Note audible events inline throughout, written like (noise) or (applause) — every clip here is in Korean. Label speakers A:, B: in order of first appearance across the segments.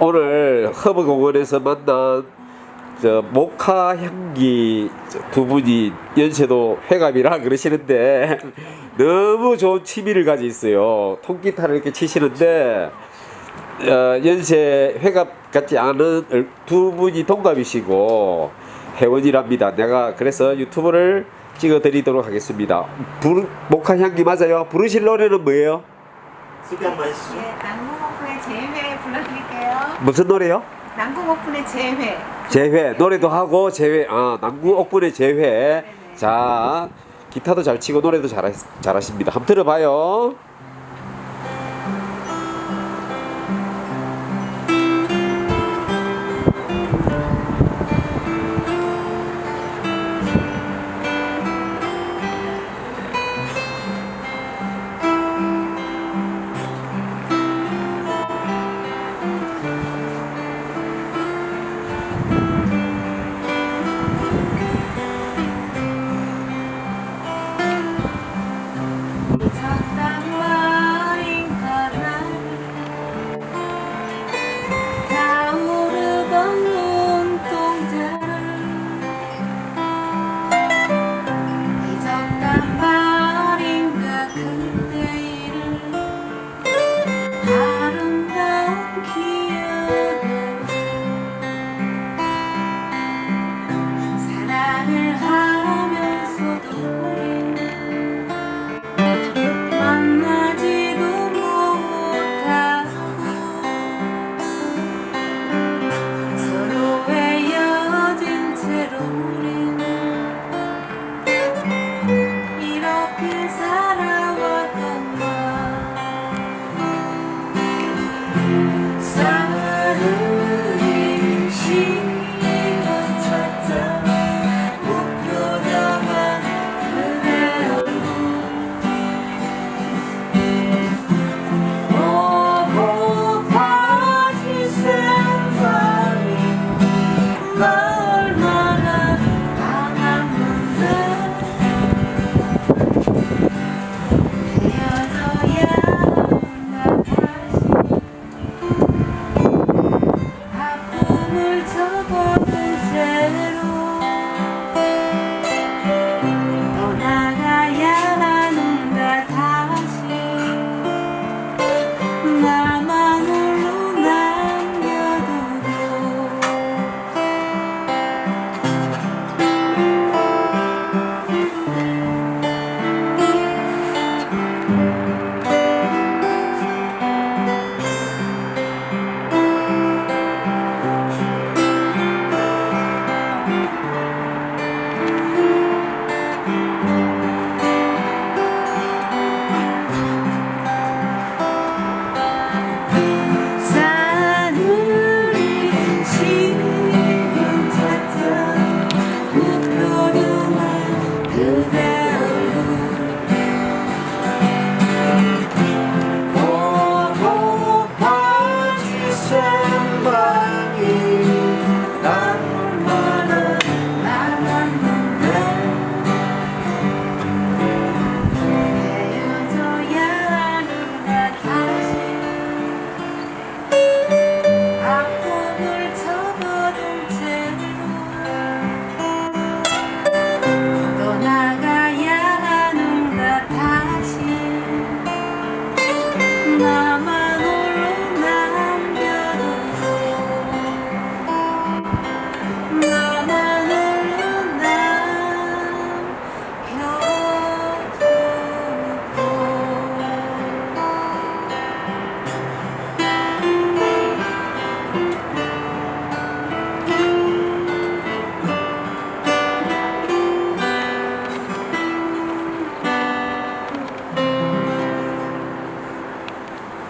A: 오늘 허브 공원에서 만난 저 모카 향기 저두 분이 연세도 회갑이라 그러시는데 너무 좋은 취미를 가지고 있어요. 통기타를 이렇게 치시는데 어, 연세 회갑 같지 않은 얼- 두 분이 동갑이시고 회원이랍니다. 내가 그래서 유튜브를 찍어드리도록 하겠습니다. 부르, 모카 향기 맞아요? 부르실 노래는 뭐예요?
B: 소개 한번 해주시죠.
C: 네, 남궁 오픈의 재회 불러드릴게요.
A: 무슨 노래요?
C: 남궁 오픈의 재회.
A: 재회 노래도 하고 재회 아 남구 옥분의 재회 자 기타도 잘 치고 노래도 잘 잘하십니다 한번 들어봐요
C: 마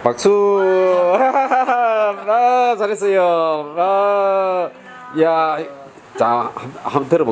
A: 박수. (laughs) 아 잘했어요. 아 야 자 한번 들어보겠습니다